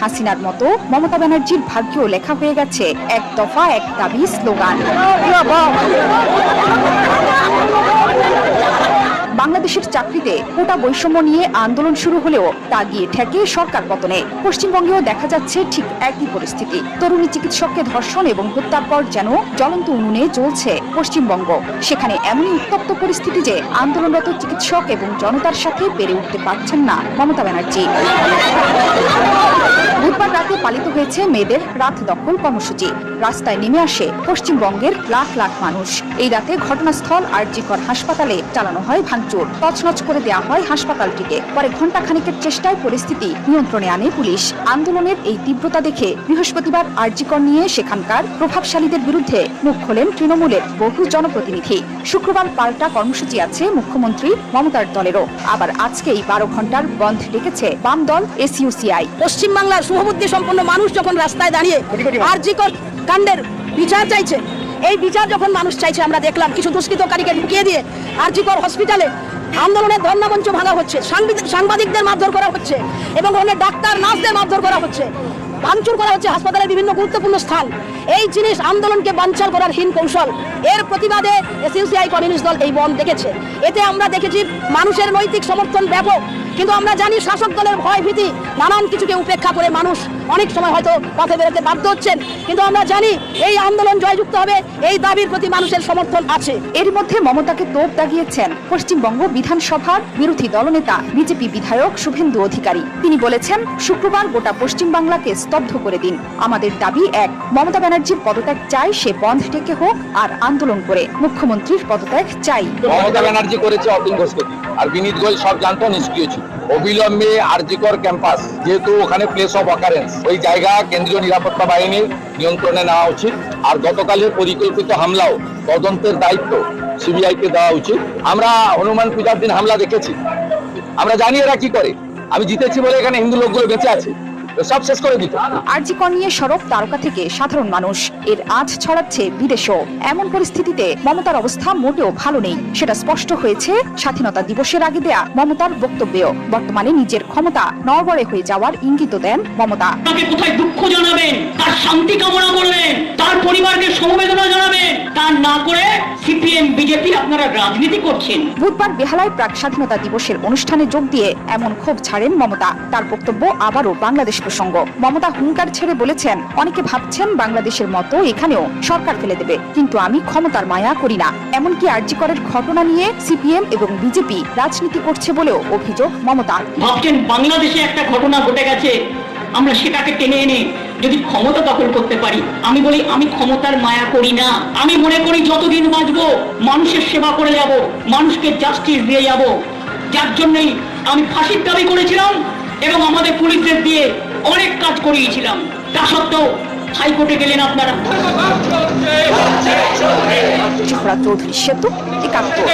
হাসিনার মতো মমতা ব্যানার্জির ভাগ্যেও লেখা হয়ে গেছে এক দফা এক দাবি স্লোগান। বাংলাদেশের চাকরিতে কোটা বৈষম্য নিয়ে আন্দোলন শুরু হলেও তা গিয়ে ঠেকে সরকার পতনে। পশ্চিমবঙ্গেও দেখা যাচ্ছে ঠিক একই পরিস্থিতি। তরুণী চিকিৎসককে ধর্ষণ এবং হত্যার পর যেন জ্বলন্ত উনুনে জ্বলছে পশ্চিমবঙ্গ। সেখানে এমনই উত্তপ্ত পরিস্থিতি যে আন্দোলনরত চিকিৎসক এবং জনতার সাথে পেরে উঠতে পারছেন না মমতা ব্যানার্জি। বুধবার রাতে পালিত হয়েছে মেয়েদের রাত দখল কর্মসূচি। রাস্তায় নেমে আসে পশ্চিমবঙ্গের লাখ লাখ মানুষ। এই রাতে ঘটনাস্থল আর আরজিকর হাসপাতালে চালানো হয় ভাঙচুর। তছনছ করে দেওয়া হয় হাসপাতালটিকে। পরে ঘণ্টা খানিকের চেষ্টায় পরিস্থিতি নিয়ন্ত্রণে আনে পুলিশ। আন্দোলনের এই তীব্রতা দেখে বৃহস্পতিবার আরজিকর নিয়ে সেখানকার প্রভাবশালীদের বিরুদ্ধে মুখ খোলেন তৃণমূলের বহু জনপ্রতিনিধি। শুক্রবার পাল্টা কর্মসূচি আছে মুখ্যমন্ত্রী মমতার দলেরও। আবার আজকেই বারো ঘণ্টার বন্ধ ডেকেছে বাম দল এসইউসিআই। পশ্চিমবাংলার শুভবুদ্ধি সম্পন্ন মানুষ যখন রাস্তায় দাঁড়িয়ে আরজিকর কাণ্ডের বিচার চাইছে এই বিচার যখন মানুষ চাইছে, আমরা দেখলাম কিছু দুষ্কৃতকারীকে ঢুকিয়ে দিয়ে আরজিকর হসপিটালে আন্দোলনের ধর্ণামঞ্চ ভাঙা হচ্ছে, সাংবিদ- সাংবাদিকদের মারধর করা হচ্ছে এবং ওখানে ডাক্তার, নার্সদের মারধর করা হচ্ছে, ভাঙচুর করা হচ্ছে হাসপাতালের বিভিন্ন গুরুত্বপূর্ণ স্থান। এই জিনিস আন্দোলনকে বানচাল করার হীন কৌশল। এর প্রতিবাদে এসইউসিআই কমিউনিস্ট দল এই বন্ধ দেখেছে এতে আমরা দেখেছি মানুষের নৈতিক সমর্থন ব্যাপক। কিন্তু আমরা জানি শাসক দলের ভয় ভীতি নানান কিছুকে উপেক্ষা করে মানুষ অনেক সময় হয়তো পথে বেরোতে বাধ্য হচ্ছেন। কিন্তু আমরা জানি এই আন্দোলন জয়যুক্ত হবে এই দাবির প্রতি মানুষের সমর্থন আছে। এর মধ্যে মমতাকে তোপ দাগিয়েছেন পশ্চিমবঙ্গ বিধানসভার বিরোধী দলনেতা বিজেপি বিধায়ক শুভেন্দু অধিকারী। তিনি বলেছেন শুক্রবার গোটা পশ্চিমবাংলাকে স্তব্ধ করে দিন। আমাদের দাবি এক মমতা ব্যানার্জির পদত্যাগ চাই সে বন্ধ ডেকে হোক আর আন্দোলন করে। মুখ্যমন্ত্রীর পদত্যাগ চাই। মমতা ব্যানার্জি করেছে অতীন ঘোষপতি আর বিনীত গোয়েল সব জানতো, নিষ্ক্রিয় ছিল। অবিলম্বে আরজিকর ক্যাম্পাস, যেহেতু ওখানে প্লেস অফ অকারেন্স ওই জায়গা কেন্দ্রীয় নিরাপত্তা বাহিনীর নিয়ন্ত্রণে নেওয়া উচিত। আর গতকালের পরিকল্পিত হামলাও তদন্তের দায়িত্ব সিবিআইকে দেওয়া উচিত। আমরা হনুমান পূজার দিন হামলা দেখেছি। আমরা জানি এরা কি করে। আমি জিতেছি বলে এখানে হিন্দু লোকগুলো বেঁচে আছে। সব শেষ করে দিত। আরজিকর নিয়ে সরব তারকা থেকে সাধারণ মানুষ। এর আজ ছড়াচ্ছে বিদেশেও। এমন পরিস্থিতিতে মমতার অবস্থা মোটেও ভালো নেই। সেটা স্পষ্ট হয়েছে স্বাধীনতা দিবসের আগে দেয়া মমতার বক্তব্যেও। বর্তমানে নিজের ক্ষমতা নড়বড়ে হয়ে যাওয়ার ইঙ্গিত দেন মমতা। কোথায় দুঃখ জানাবেন? তার শান্তি কামনা করবেন? তার পরিবারকে সমবেদনা জানাবেন তার না করে সিপিএম বিজেপি আপনারা রাজনীতি করছেন। বুধবার বেহালায় প্রাক স্বাধীনতা দিবসের অনুষ্ঠানে যোগ দিয়ে এমন ক্ষোভ ছাড়েন মমতা। তার বক্তব্য আবারও বাংলাদেশ প্রসঙ্গ। মমতা হুঙ্কার ছেড়ে বলেছেন অনেকে ভাবছেন বাংলাদেশের মতো এখানেও সরকার ফেলে দেবে কিন্তু আমি ক্ষমতার মায়া করি না। এমনকি আরজিকরের ঘটনা নিয়ে সিপিএম এবং বিজেপি রাজনীতি করছে বলেও অভিযোগ মমতা ভাবছেন বাংলাদেশে একটা ঘটনা ঘটে গেছে আমরা সেটাকে টেনে এনে যদি ক্ষমতা দখল করতে পারি আমি বলি আমি ক্ষমতার মায়া করি না। আমি মনে করি যতদিন বাঁচবো মানুষের সেবা করে যাব মানুষকে জাস্টিস দিয়ে যাব। যার জন্যই আমি ফাঁসির দাবি করেছিলাম এবং আমাদের পুলিশদের দিয়ে অনেক কাজ করিয়েছিলাম। তা সত্ত্বেও হাইকোর্টে গেলেন আপনারা। চৌধুরী সেতু একাত্তর